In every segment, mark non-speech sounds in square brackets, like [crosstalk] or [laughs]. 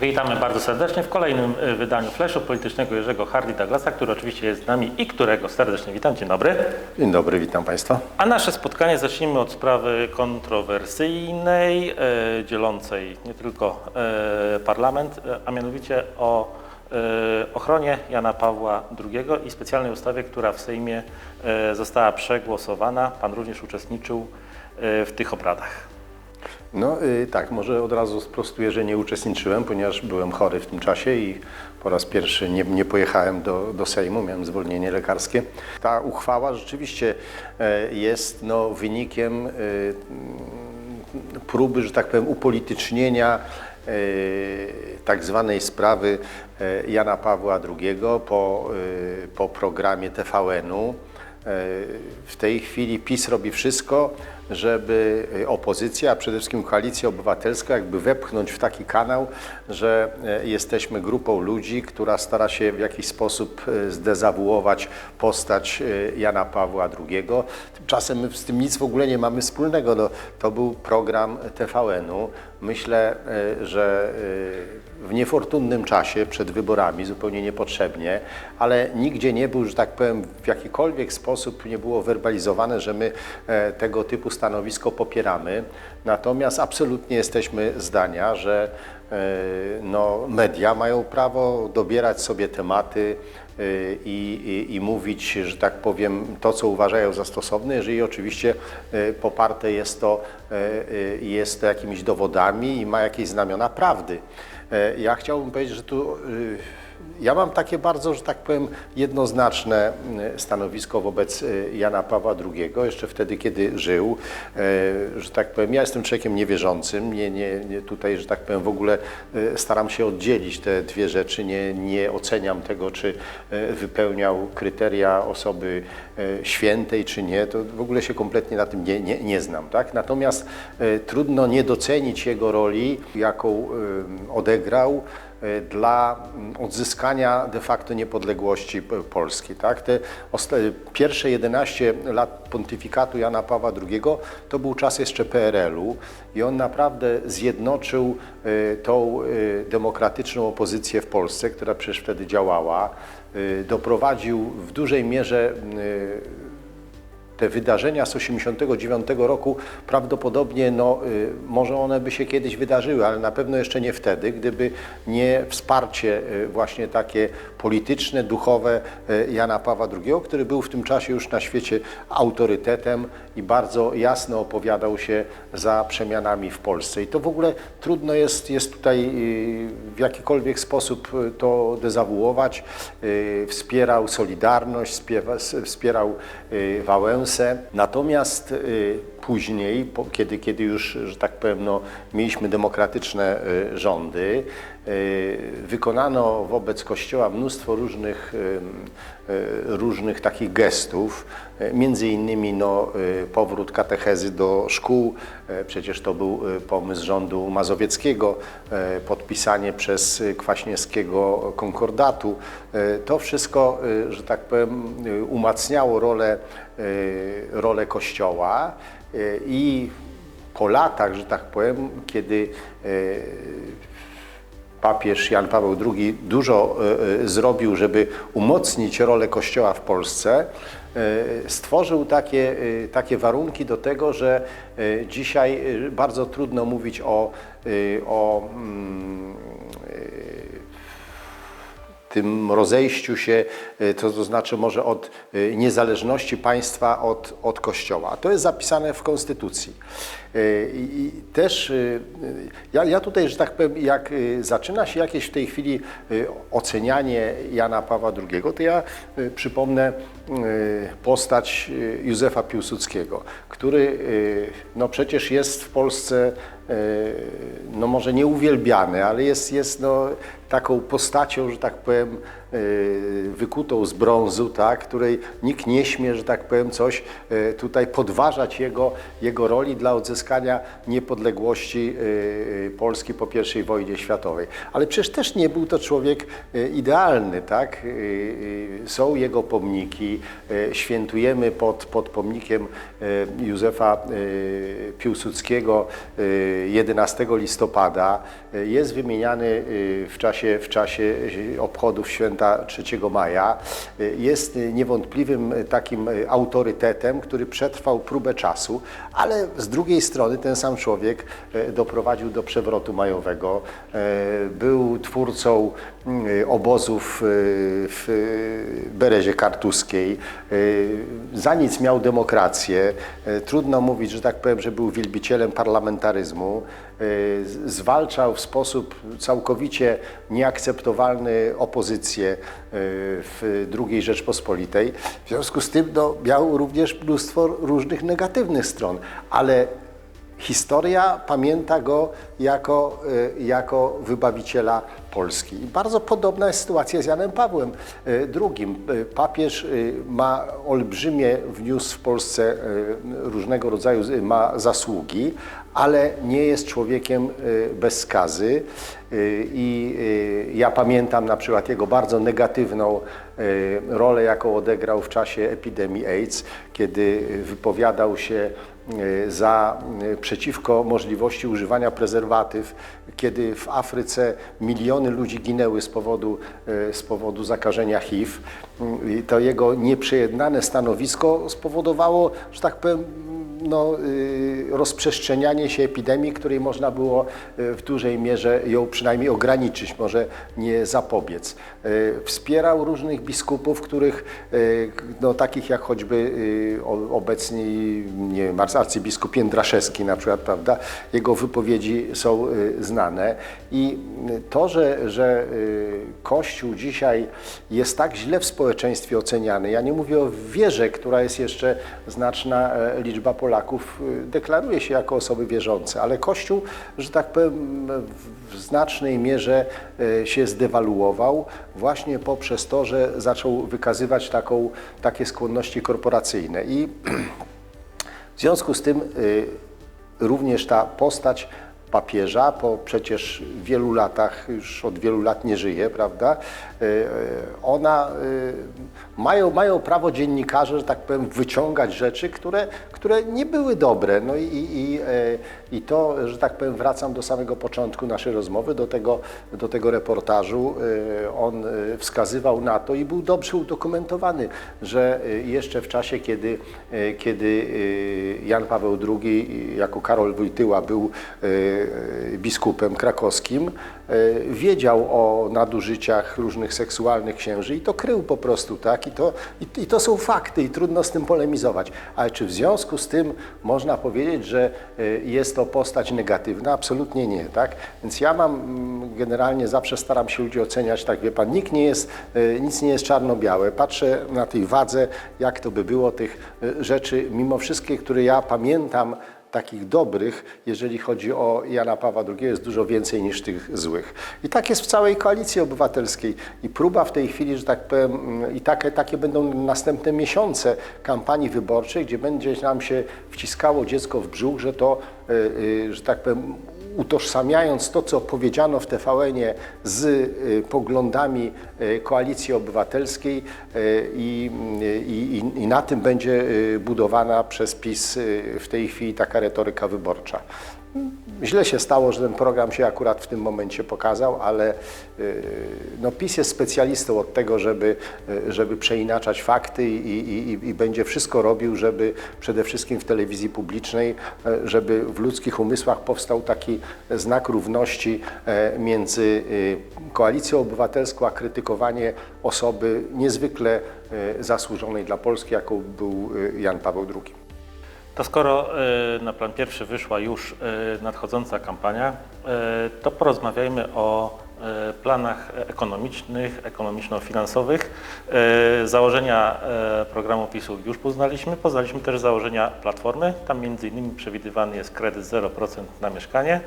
Witamy bardzo serdecznie w kolejnym y, wydaniu Fleszu Politycznego Jerzego Hardy Douglasa, który oczywiście jest z nami i którego serdecznie witam. Dzień dobry. Dzień dobry, witam Państwa. A nasze spotkanie zacznijmy od sprawy kontrowersyjnej, e, dzielącej nie tylko e, parlament, a mianowicie o e, ochronie Jana Pawła II i specjalnej ustawie, która w Sejmie e, została przegłosowana. Pan również uczestniczył e, w tych obradach. No y, tak, może od razu sprostuję, że nie uczestniczyłem, ponieważ byłem chory w tym czasie i po raz pierwszy nie, nie pojechałem do, do Sejmu, miałem zwolnienie lekarskie. Ta uchwała rzeczywiście e, jest no, wynikiem y, mm, próby, że tak powiem, upolitycznienia e, tak zwanej sprawy e, Jana Pawła II po, po programie TVN-u. W tej chwili PiS robi wszystko, żeby opozycja, a przede wszystkim koalicja obywatelska, jakby wepchnąć w taki kanał, że e, jesteśmy grupą ludzi, która stara się w jakiś sposób e, zdezawuować postać e, Jana Pawła II. Tymczasem my z tym nic w ogóle nie mamy wspólnego. No, to był program TVN-u. Myślę, e, że e, w niefortunnym czasie przed wyborami, zupełnie niepotrzebnie, ale nigdzie nie był, że tak powiem, w jakikolwiek sposób nie było werbalizowane, że my e, tego typu stanowisko popieramy. Natomiast absolutnie jesteśmy zdania, że no, media mają prawo dobierać sobie tematy i, i, i mówić, że tak powiem, to, co uważają za stosowne, jeżeli oczywiście e, poparte jest to, e, jest to jakimiś dowodami i ma jakieś znamiona prawdy. Ja chciałbym powiedzieć, że tu y, ja mam takie bardzo, że tak powiem, jednoznaczne y, stanowisko wobec y, Jana Pawła II, jeszcze wtedy, kiedy żył. E, Że tak powiem, ja jestem człowiekiem niewierzącym, nie, nie, nie tutaj, że tak powiem, w ogóle y, staram się oddzielić te dwie rzeczy, nie, nie oceniam tego, czy y, wypełniał kryteria osoby świętej, czy nie, to w ogóle się kompletnie na tym nie, nie, nie znam, tak? Natomiast trudno nie docenić jego roli, jaką odegrał dla mm, odzyskania de facto niepodległości Polski. Tak? Te pierwsze 11 lat pontyfikatu Jana Pawła II to był czas jeszcze PRL-u i on naprawdę zjednoczył y, tą y, demokratyczną opozycję w Polsce, która przecież wtedy działała, y, doprowadził w dużej mierze y, te wydarzenia z 89 roku prawdopodobnie, no, y, może one by się kiedyś wydarzyły, ale na pewno jeszcze nie wtedy, gdyby nie wsparcie y, właśnie takie polityczne, duchowe y, Jana Pawła II, który był w tym czasie już na świecie autorytetem i bardzo jasno opowiadał się za przemianami w Polsce. I to w ogóle trudno jest, jest tutaj w jakikolwiek sposób to dezawuować. Wspierał Solidarność, wspierał y, Natomiast y, później, kiedy, kiedy już, że tak powiem, no, mieliśmy demokratyczne y, rządy, y, wykonano wobec Kościoła mnóstwo różnych, różnych takich gestów, między innymi no, powrót katechezy do szkół, przecież to był pomysł rządu mazowieckiego, podpisanie przez y, Kwaśniewskiego konkordatu. Y, To wszystko, y, że tak powiem, umacniało rolę, rolę Kościoła i po latach, że tak powiem, kiedy papież Jan Paweł II dużo zrobił, żeby umocnić rolę Kościoła w Polsce, stworzył takie, e, takie warunki do tego, że e, dzisiaj e, bardzo trudno mówić o, e, o mm, tym rozejściu się, y, to, to znaczy może od y, niezależności państwa od, od Kościoła. To jest zapisane w Konstytucji. Y, I też ja, ja tutaj, że tak powiem, jak zaczyna się jakieś w tej chwili ocenianie Jana Pawła II, to ja przypomnę postać Józefa Piłsudskiego, który no przecież jest w Polsce no może nie uwielbiany, ale jest, jest no, taką postacią, że tak powiem, wykutą z brązu, tak, której nikt nie śmie, że tak powiem, coś y, tutaj podważać jego, jego roli dla odzyskania niepodległości y, y, Polski po I wojnie światowej. Ale przecież też nie był to człowiek y, idealny, tak? Y, y, Są jego pomniki, y, świętujemy pod, pod pomnikiem y, Józefa y, Piłsudskiego y, 11 listopada. Y, Jest wymieniany y, w czasie, w czasie y, obchodów święta 3 maja. Y, Jest niewątpliwym y, takim y, autorytetem, który przetrwał próbę czasu, ale z drugiej strony ten sam człowiek doprowadził do przewrotu majowego. Był twórcą obozów y, w y, Berezie Kartuskiej. Y, Za nic miał demokrację. Y, Trudno mówić, że tak powiem, że był wielbicielem parlamentaryzmu. Y, Zwalczał w sposób całkowicie nieakceptowalny opozycję y, w II Rzeczpospolitej. W związku z tym no, miał również mnóstwo różnych negatywnych stron, ale Historia pamięta go jako, y, jako wybawiciela Polski. I bardzo podobna jest sytuacja z Janem Pawłem y, II. Y, Papież ma olbrzymie, wniósł w Polsce różnego rodzaju ma zasługi, ale nie jest człowiekiem y, bez skazy. Y, I y, ja pamiętam na przykład jego bardzo negatywną rolę, jaką odegrał w czasie epidemii AIDS, kiedy wypowiadał się za, przeciwko możliwości używania prezerwatyw, kiedy w Afryce miliony ludzi ginęły z powodu, z powodu zakażenia HIV. To jego nieprzejednane stanowisko spowodowało, że tak powiem, no, y, rozprzestrzenianie się epidemii, której można było y, w dużej mierze ją przynajmniej ograniczyć, może nie zapobiec. Y, Wspierał różnych biskupów, których, no, takich jak choćby obecni nie wiem, arcybiskup Jędraszewski na przykład, prawda? Jego wypowiedzi są znane i to, że, że Kościół dzisiaj jest tak źle w społeczeństwie oceniany, ja nie mówię o wierze, która jest jeszcze znaczna e, liczba Polaków, y, deklaruje się jako osoby wierzące, ale Kościół, że tak powiem, w- znacznej mierze e, się zdewaluował właśnie poprzez to, że zaczął wykazywać taką, takie skłonności korporacyjne. I [clears throat] w związku z tym y, również ta postać papieża po przecież wielu latach, już od wielu lat nie żyje, prawda? Y, y, Ona, y, mają, mają prawo dziennikarze, że tak powiem, wyciągać rzeczy, które, które nie były dobre. No i, i, i, e, to, że tak powiem, wracam do samego początku naszej rozmowy, do tego, do tego reportażu. Y, On y, wskazywał na to i był dobrze udokumentowany, że jeszcze w czasie, kiedy, kiedy Jan Paweł II jako Karol Wojtyła był biskupem krakowskim, wiedział o nadużyciach różnych seksualnych księży i to krył po prostu, tak? I to, i, I to są fakty i trudno z tym polemizować. Ale czy w związku z tym można powiedzieć, że y, jest to postać negatywna? Absolutnie nie, tak? Więc ja mam mm, generalnie zawsze staram się ludzi oceniać, tak wie pan, nikt nie jest, y, nic nie jest czarno-białe. Patrzę na tej wadze, jak to by było tych y, rzeczy, mimo wszystkie, które ja pamiętam, takich dobrych, jeżeli chodzi o Jana Pawła II, jest dużo więcej niż tych złych. I tak jest w całej koalicji obywatelskiej. I próba w tej chwili, że tak powiem, mm, i takie, takie będą następne miesiące kampanii wyborczej, gdzie będzie nam się wciskało dziecko w brzuch, że to, y, y, że tak powiem, utożsamiając to, co powiedziano w TVN-ie z y, poglądami y, Koalicji Obywatelskiej y, i, i, i, na tym będzie budowana przez PiS w tej chwili taka retoryka wyborcza. Źle się stało, że ten program się akurat w tym momencie pokazał, ale y, no, PiS jest specjalistą od tego, żeby, y, żeby przeinaczać fakty i, i, i, będzie wszystko robił, żeby przede wszystkim w telewizji publicznej, e, żeby w ludzkich umysłach powstał taki znak równości e, między y, Koalicją Obywatelską a krytykowanie osoby niezwykle e, zasłużonej dla Polski, jaką był y, Jan Paweł II. To skoro y, na plan pierwszy wyszła już y, nadchodząca kampania, y, to porozmawiajmy o planach ekonomicznych, ekonomiczno-finansowych. Założenia programu PiSu już poznaliśmy, poznaliśmy też założenia Platformy. Tam między innymi przewidywany jest kredyt 0% na mieszkanie,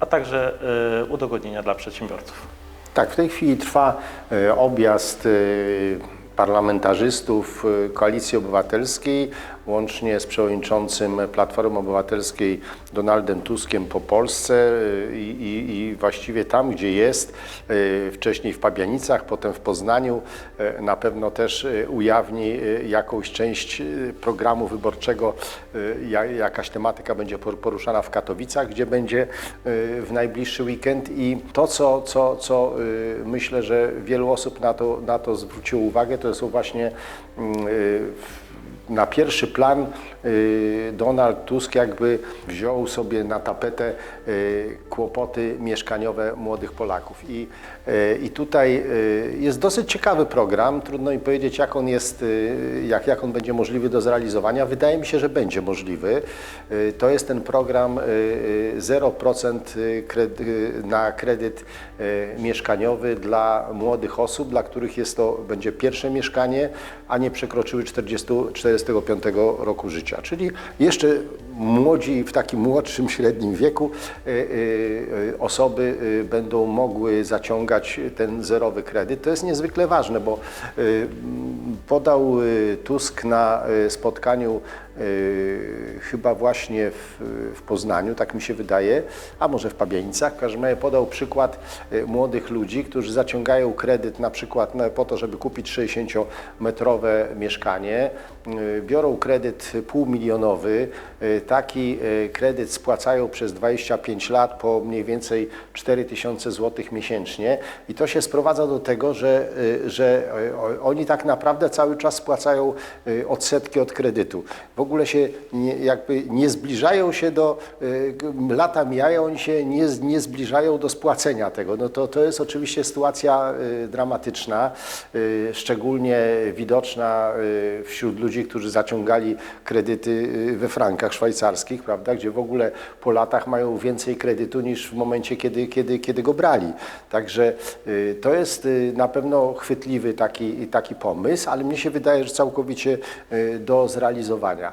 a także udogodnienia dla przedsiębiorców. Tak, w tej chwili trwa objazd parlamentarzystów e, Koalicji Obywatelskiej, łącznie z przewodniczącym Platformy Obywatelskiej Donaldem Tuskiem po Polsce e, i, i, i właściwie tam, gdzie jest, e, wcześniej w Pabianicach, potem w Poznaniu, na pewno też ujawni jakąś część programu wyborczego, ja- jakaś tematyka będzie por- poruszana w Katowicach, gdzie będzie w najbliższy weekend. I to, co, co, co y, myślę, że wielu osób na to, na to zwróciło uwagę, to są właśnie mm, y, na pierwszy plan y, Donald Tusk jakby wziął sobie na tapetę y, kłopoty mieszkaniowe młodych Polaków. I, y, i tutaj jest dosyć ciekawy program, trudno mi powiedzieć jak on jest, jak, jak on będzie możliwy do zrealizowania. Wydaje mi się, że będzie możliwy. To jest ten program y, y, 0% kredy, na kredyt mieszkaniowy dla młodych osób, dla których jest to będzie pierwsze mieszkanie, a nie przekroczyły 40, 45 roku życia. Czyli jeszcze młodzi, w takim młodszym, średnim wieku y, y, osoby y, będą mogły zaciągać ten zerowy kredyt. To jest niezwykle ważne, bo podał Tusk na spotkaniu chyba właśnie w, w Poznaniu, tak mi się wydaje, a może w Pabianicach. W każdym razie podał przykład y, młodych ludzi, którzy zaciągają kredyt na przykład na, po to, żeby kupić 60-metrowe mieszkanie, y, biorą kredyt półmilionowy, taki kredyt spłacają przez 25 lat po mniej więcej 4000 zł miesięcznie i to się sprowadza do tego, że, że oni tak naprawdę cały czas spłacają odsetki od kredytu. W ogóle się nie, jakby nie zbliżają się do, y, lata mijają, oni się nie, nie zbliżają do spłacenia tego. No to, to jest oczywiście sytuacja y, dramatyczna, y, szczególnie widoczna wśród ludzi, którzy zaciągali kredyty we frankach szwajcarskich, prawda, gdzie w ogóle po latach mają więcej kredytu niż w momencie, kiedy, kiedy, kiedy go brali. Także to jest na pewno chwytliwy taki, taki pomysł, ale mnie się wydaje, że całkowicie do zrealizowania.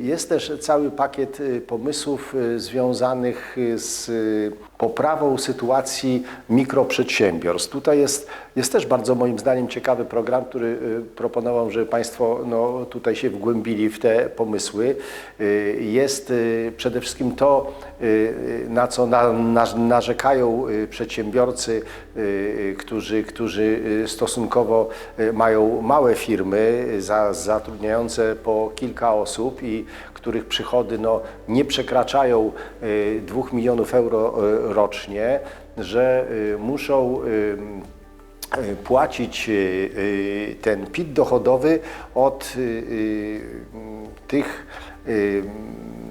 Jest też cały pakiet y, pomysłów y, związanych y, z y, poprawą sytuacji mikroprzedsiębiorstw. Tutaj jest, jest też bardzo moim zdaniem ciekawy program, który y, proponował, żeby Państwo no, tutaj się wgłębili w te pomysły. Y, Jest y, przede wszystkim to, y, na co na, na, narzekają y, przedsiębiorcy, y, y, którzy, którzy y, stosunkowo y, mają małe firmy y, za, zatrudniające po kilka osób i których przychody no, nie przekraczają y, 2 milionów euro y, rocznie, że y, muszą y, y, płacić y, y, ten PIT dochodowy od y, y, tych y,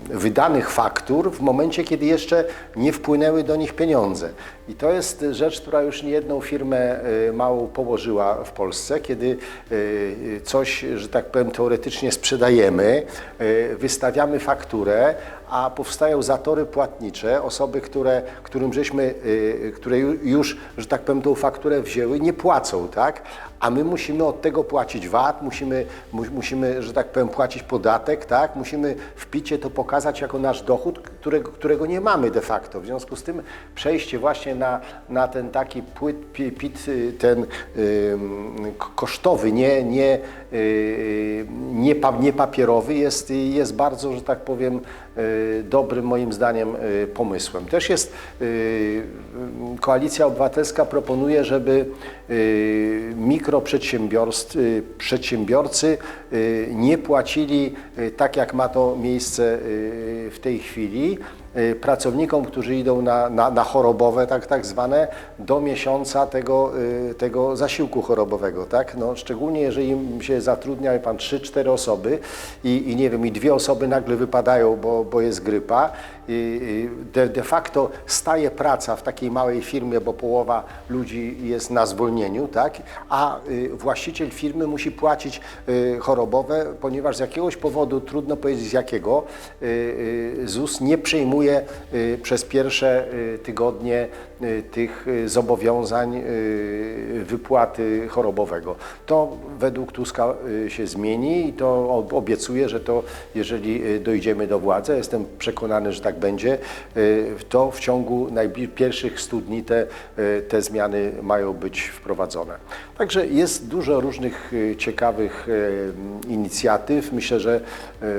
wydanych faktur w momencie, kiedy jeszcze nie wpłynęły do nich pieniądze. I to jest rzecz, która już niejedną firmę y, małą położyła w Polsce, kiedy y, coś, że tak powiem, teoretycznie sprzedajemy, y, wystawiamy fakturę, a powstają zatory płatnicze, osoby, które, którym żeśmy, y, które ju- już, że tak powiem, tą fakturę wzięły, nie płacą, tak? A my musimy od tego płacić VAT, musimy, mu, musimy, że tak powiem, płacić podatek, tak? Musimy w picie to pokazać jako nasz dochód, którego, którego nie mamy de facto. W związku z tym przejście właśnie na, na ten taki płyt, pi- pit, y, ten kosztowy, nie, nie, y, nie, pa, nie papierowy jest, jest bardzo, że tak powiem, dobrym moim zdaniem y, pomysłem. Też jest y, y, Koalicja Obywatelska proponuje, żeby y, mikroprzedsiębiorstw, y, przedsiębiorcy y, nie płacili y, tak jak ma to miejsce y, w tej chwili y, pracownikom, którzy idą na, na, na chorobowe, tak, tak zwane, do miesiąca tego, y, tego zasiłku chorobowego, tak? No, szczególnie jeżeli się zatrudnia pan 3-4 osoby i, i nie wiem, i dwie osoby nagle wypadają, bo, bo jest grypa, de, de facto staje praca w takiej małej firmie, bo połowa ludzi jest na zwolnieniu, tak? A y, właściciel firmy musi płacić y, chorobowe ponieważ z jakiegoś powodu, trudno powiedzieć z jakiego, y, y, ZUS nie przyjmuje y, przez pierwsze y, tygodnie y, tych y, zobowiązań y, wypłaty chorobowego. To według Tuska y, się zmieni i to ob- obiecuję, że to jeżeli y, dojdziemy do władzy, jestem przekonany, że tak będzie, y, to w ciągu pierwszych 100 dni te, y, te zmiany mają być wprowadzone. Także jest dużo różnych y, ciekawych inicjatyw. Myślę, że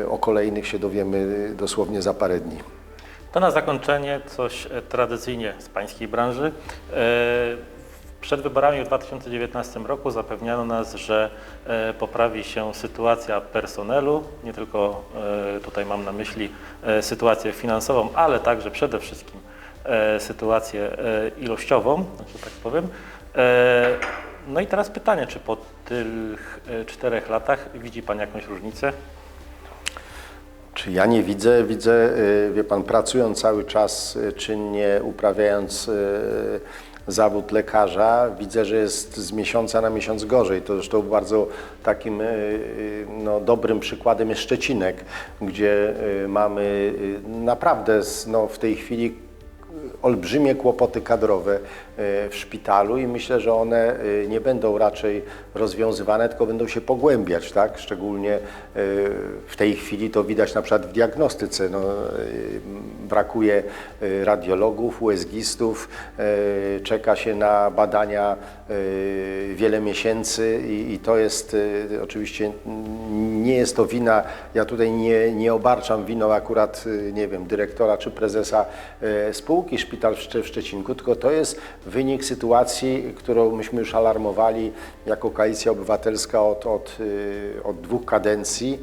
o kolejnych się dowiemy dosłownie za parę dni. To na zakończenie coś e, tradycyjnie z pańskiej branży. Przed wyborami w 2019 roku zapewniano nas, że e, poprawi się sytuacja personelu, nie tylko e, tutaj mam na myśli e, sytuację finansową, ale także przede wszystkim sytuację ilościową, że tak powiem. No i teraz pytanie, czy po tych czterech latach widzi Pan jakąś różnicę? Czy ja nie widzę? Widzę, wie pan, pracując cały czas czynnie, uprawiając zawód lekarza, widzę, że jest z miesiąca na miesiąc gorzej. To zresztą bardzo takim y, y, no, dobrym przykładem jest Szczecinek, gdzie y, mamy naprawdę no, w tej chwili olbrzymie kłopoty kadrowe e, w szpitalu i myślę, że one e, nie będą raczej rozwiązywane, tylko będą się pogłębiać, tak? Szczególnie e, w tej chwili to widać na przykład w diagnostyce. No, brakuje radiologów, USG-istów, czeka się na badania wiele miesięcy i, i to jest oczywiście nie jest to wina, ja tutaj nie, nie obarczam winą akurat, nie wiem, dyrektora czy prezesa e, spółki Szpital w Szcze- w Szczecinku, tylko to jest wynik sytuacji, którą myśmy już alarmowali jako Koalicja Obywatelska od, od, e, od dwóch kadencji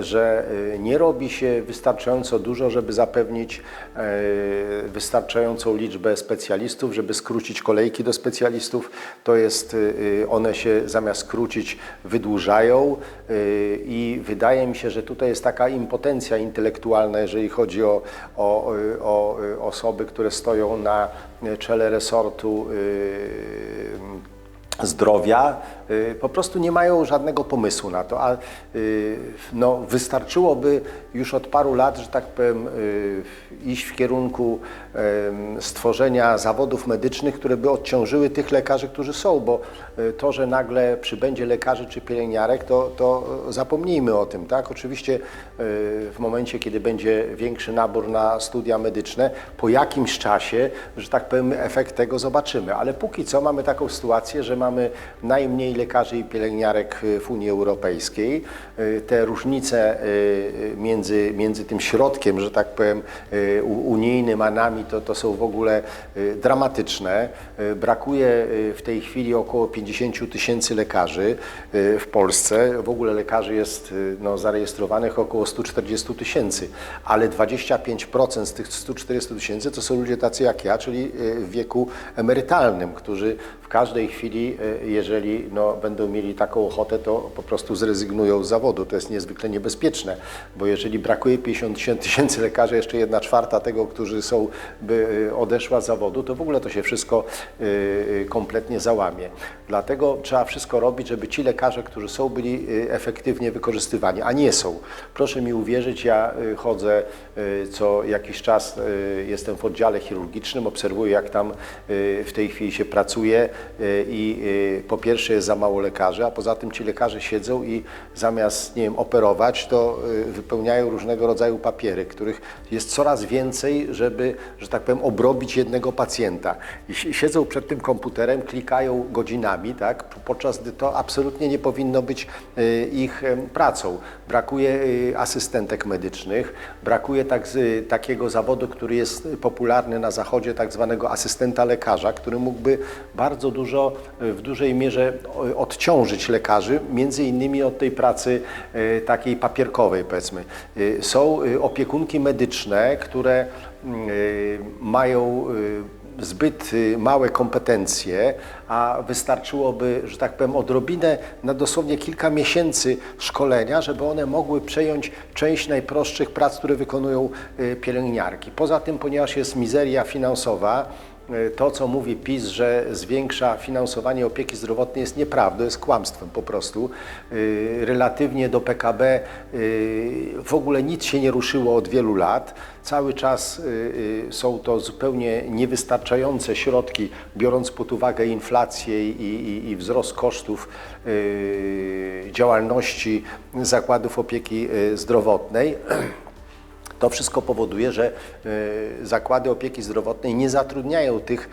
że y, nie robi się wystarczająco dużo, żeby zapewnić e, wystarczającą liczbę specjalistów, żeby skrócić kolejki do specjalistów. To jest, y, one się zamiast skrócić wydłużają y, i wydaje mi się, że tutaj jest taka impotencja intelektualna, jeżeli chodzi o, o, y, o y, osoby, które stoją na czele resortu y, zdrowia, y, po prostu nie mają żadnego pomysłu na to, a y, no, wystarczyłoby już od paru lat, że tak powiem, y, iść w kierunku stworzenia zawodów medycznych, które by odciążyły tych lekarzy, którzy są, bo y, to, że nagle przybędzie lekarzy czy pielęgniarek, to, to zapomnijmy o tym, tak? Oczywiście y, w momencie, kiedy będzie większy nabór na studia medyczne, po jakimś czasie, że tak powiem, efekt tego zobaczymy, ale póki co mamy taką sytuację, że mamy najmniej lekarzy i pielęgniarek y, w Unii Europejskiej. Y, Te różnice y, między, między tym środkiem, że tak powiem, unijnym a nami, to, to są w ogóle dramatyczne. Brakuje w tej chwili około 50 tysięcy lekarzy w Polsce. W ogóle lekarzy jest no, zarejestrowanych około 140 tysięcy, ale 25% z tych 140 tysięcy to są ludzie tacy jak ja, czyli w wieku emerytalnym, którzy każdej chwili, y, jeżeli no, będą mieli taką ochotę, to po prostu zrezygnują z zawodu. To jest niezwykle niebezpieczne, bo jeżeli brakuje 50 tysięcy lekarzy, jeszcze jedna czwarta tego, którzy są, by y, odeszła z zawodu, to w ogóle to się wszystko y, kompletnie załamie. Dlatego trzeba wszystko robić, żeby ci lekarze, którzy są, byli efektywnie wykorzystywani, a nie są. Proszę mi uwierzyć, ja chodzę co jakiś czas, jestem w oddziale chirurgicznym, obserwuję jak tam w tej chwili się pracuje i y, po pierwsze jest za mało lekarzy, a poza tym ci lekarze siedzą i zamiast, nie wiem, operować, to y, wypełniają różnego rodzaju papiery, których jest coraz więcej, żeby, że tak powiem, obrobić jednego pacjenta. I si- siedzą przed tym komputerem, klikają godzinami, tak, podczas gdy to absolutnie nie powinno być y, ich pracą. Brakuje y, asystentek medycznych, brakuje tak, takiego zawodu, który jest popularny na zachodzie, tak zwanego asystenta lekarza, który mógłby bardzo dużo, y, w dużej mierze o- odciążyć lekarzy, między innymi od tej pracy y, takiej papierkowej, powiedzmy. Są opiekunki medyczne, które y, mają zbyt małe kompetencje, a wystarczyłoby, że tak powiem, odrobinę na dosłownie kilka miesięcy szkolenia, żeby one mogły przejąć część najprostszych prac, które wykonują pielęgniarki. Poza tym, ponieważ jest mizeria finansowa, e, to, co mówi PiS, że zwiększa finansowanie opieki zdrowotnej jest nieprawdą, jest kłamstwem po prostu. E, Relatywnie do PKB e, w ogóle nic się nie ruszyło od wielu lat. Cały czas e, e, są to zupełnie niewystarczające środki, biorąc pod uwagę inflację i, i, i wzrost kosztów e, działalności zakładów opieki e, zdrowotnej. [clears throat] To wszystko powoduje, że e, zakłady opieki zdrowotnej nie zatrudniają tych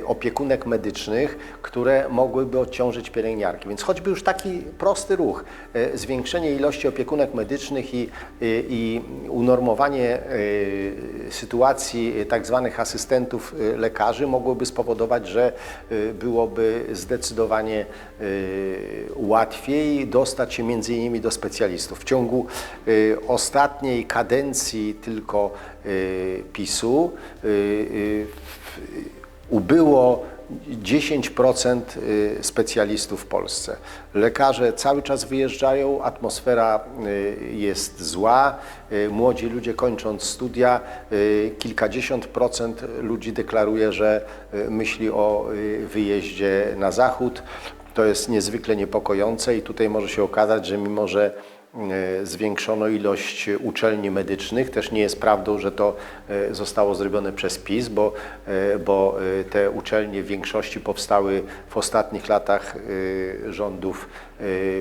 e, opiekunek medycznych, które mogłyby odciążyć pielęgniarki. Więc choćby już taki prosty ruch, e, zwiększenie ilości opiekunek medycznych i, i, unormowanie sytuacji tak zwanych asystentów lekarzy mogłoby spowodować, że byłoby zdecydowanie łatwiej dostać się między innymi do specjalistów. W ciągu ostatniej kadencji tylko e, PiSu e, e, ubyło 10% y, specjalistów w Polsce. Lekarze cały czas wyjeżdżają, atmosfera y, jest zła, y, młodzi ludzie kończąc studia, y, kilkadziesiąt procent ludzi deklaruje, że y, myśli o y, wyjeździe na zachód. To jest niezwykle niepokojące i tutaj może się okazać, że mimo, że zwiększono ilość uczelni medycznych. Też nie jest prawdą, że to e, zostało zrobione przez PiS, bo, e, bo e, te uczelnie w większości powstały w ostatnich latach e, rządów e,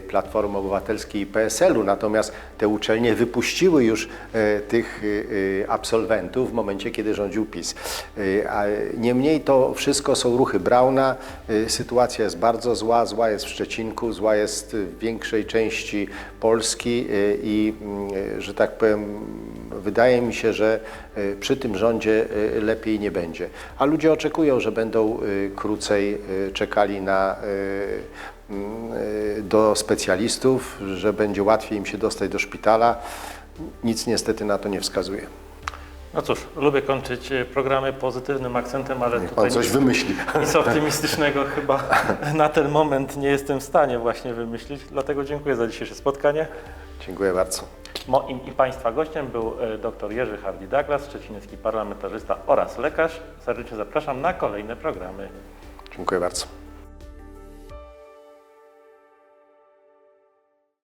Platformy Obywatelskiej i PSL-u. Natomiast te uczelnie wypuściły już e, tych e, absolwentów w momencie, kiedy rządził PiS. Niemniej to wszystko są ruchy Brauna. Sytuacja jest bardzo zła. Zła jest w Szczecinku, zła jest w większej części Polski i, że tak powiem, wydaje mi się, że przy tym rządzie lepiej nie będzie. A ludzie oczekują, że będą krócej czekali na, do specjalistów, że będzie łatwiej im się dostać do szpitala. Nic niestety na to nie wskazuje. No cóż, lubię kończyć e, programy pozytywnym akcentem, ale Niech tutaj pan coś nic, wymyśli. [laughs] nic optymistycznego chyba [laughs] na ten moment nie jestem w stanie właśnie wymyślić. Dlatego dziękuję za dzisiejsze spotkanie. Dziękuję bardzo. Moim i Państwa gościem był e, dr Jerzy Hardy-Douglas, szczeciński parlamentarzysta oraz lekarz. Serdecznie zapraszam na kolejne programy. Dziękuję bardzo.